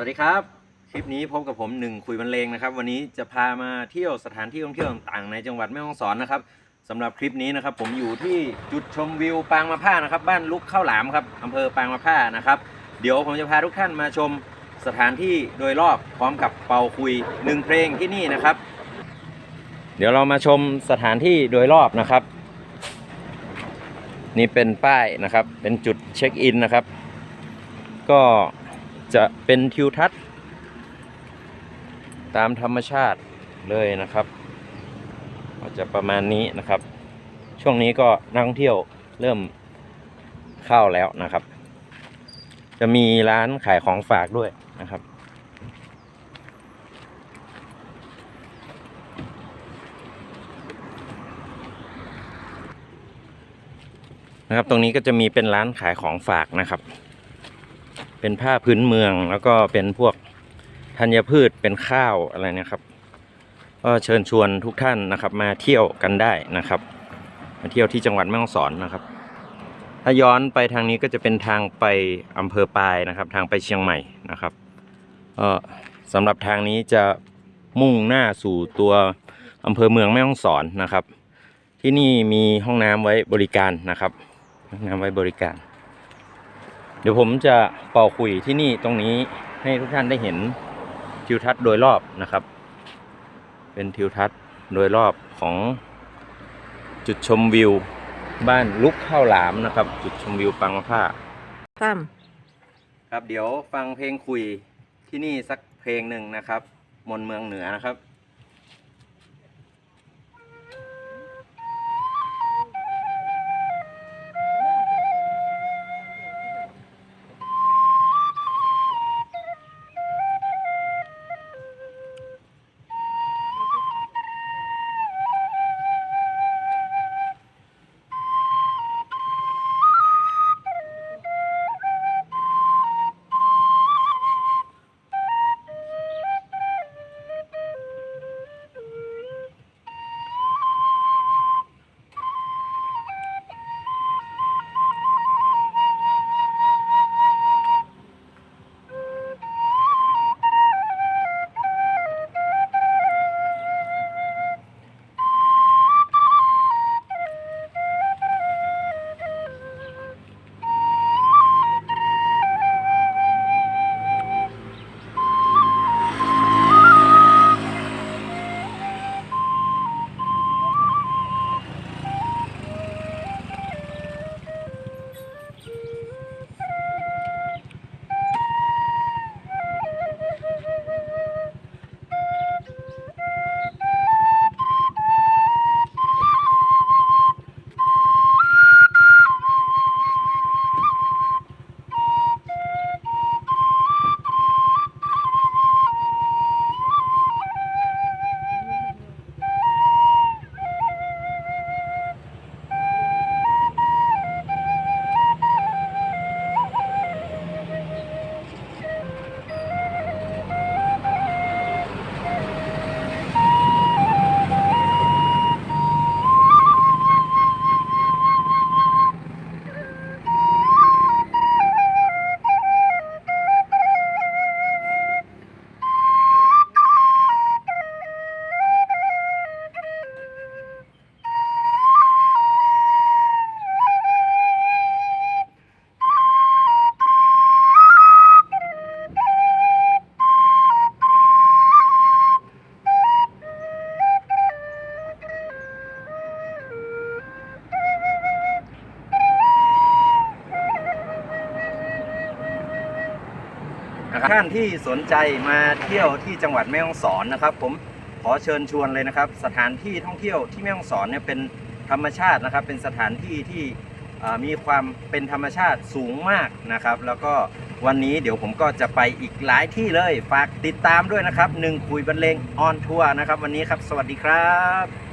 สวัสดีครับ คลิปนี้พบกับผมหนึ่งคุยบรรเลงนะครับ วันนี้จะพามาเที่ยวสถานที่ท่องเที่ยวต่างๆในจังหวัดแม่ฮ่องสอนนะครับสำหรับคลิปนี้นะครับ ผมอยู่ที่จุดชมวิวปางมะผ้านะครับ บ้านลุกข้าวหลามครับอำเภอปางมะผ้านะครับ เดี๋ยวผมจะพาทุกท่านมาชมสถานที่โดยรอบพร้อมกับเป่าคุยหนึ่งเพลงที่นี่นะครับ เดี๋ยวเรามาชมสถานที่โดยรอบนะครับ นี่เป็นป้ายนะครับ เป็นจุดเช็คอินนะครับ ก็ จะเป็นทิวทัศน์ ตามธรรมชาติเลยนะครับ ก็จะประมาณนี้นะครับ ช่วงนี้ก็นักท่องเที่ยวเริ่มเข้าแล้วนะครับ จะมีร้านขายของฝากด้วยนะครับนะครับตรงนี้ก็จะมีเป็นร้านขายของฝากนะครับ เป็นผ้าพื้นเมืองแล้วก็เป็นพวกธัญพืชเป็นข้าวอะไรนะครับ ก็เชิญชวนทุกท่านนะครับ มาเที่ยวกันได้นะครับ มาเที่ยวที่จังหวัดแม่ฮ่องสอนนะครับ ถ้าย้อนไปทางนี้ก็จะเป็นทางไปอำเภอปายนะครับ ทางไปเชียงใหม่นะครับก็สำหรับทางนี้จะมุ่งหน้าสู่ตัวอำเภอเมืองแม่ฮ่องสอนนะครับ ที่นี่มีห้องน้ำไว้บริการนะครับห้องน้ำไว้บริการ เดี๋ยวผมจะเป่าคุยที่นี่ตรงนี้ให้ทุกท่านได้เห็นทิวทัศน์โดยรอบนะครับ เป็นทิวทัศน์โดยรอบของจุดชมวิว บ้านลุกข้าวหลามนะครับ จุดชมวิวปังมะผ้าตั้มครับเดี๋ยวฟังเพลงคุยที่นี่สักเพลงหนึ่งนะครับ มนต์เมืองเหนือนะครับ นะครับท่านที่สนใจมาเที่ยวที่จังหวัดแม่ฮ่องสอนนะครับ ผมขอเชิญชวนเลยนะครับ สถานที่ท่องเที่ยวที่แม่ฮ่องสอนเนี่ยเป็นธรรมชาตินะครับ เป็นสถานที่ที่มีความเป็นธรรมชาติสูงมากนะครับ แล้วก็วันนี้เดี๋ยวผมก็จะไปอีกหลายที่เลย ฝากติดตามด้วยนะครับหนึ่งคุยบรรเลงออนทัวร์นะครับ วันนี้ครับ สวัสดีครับ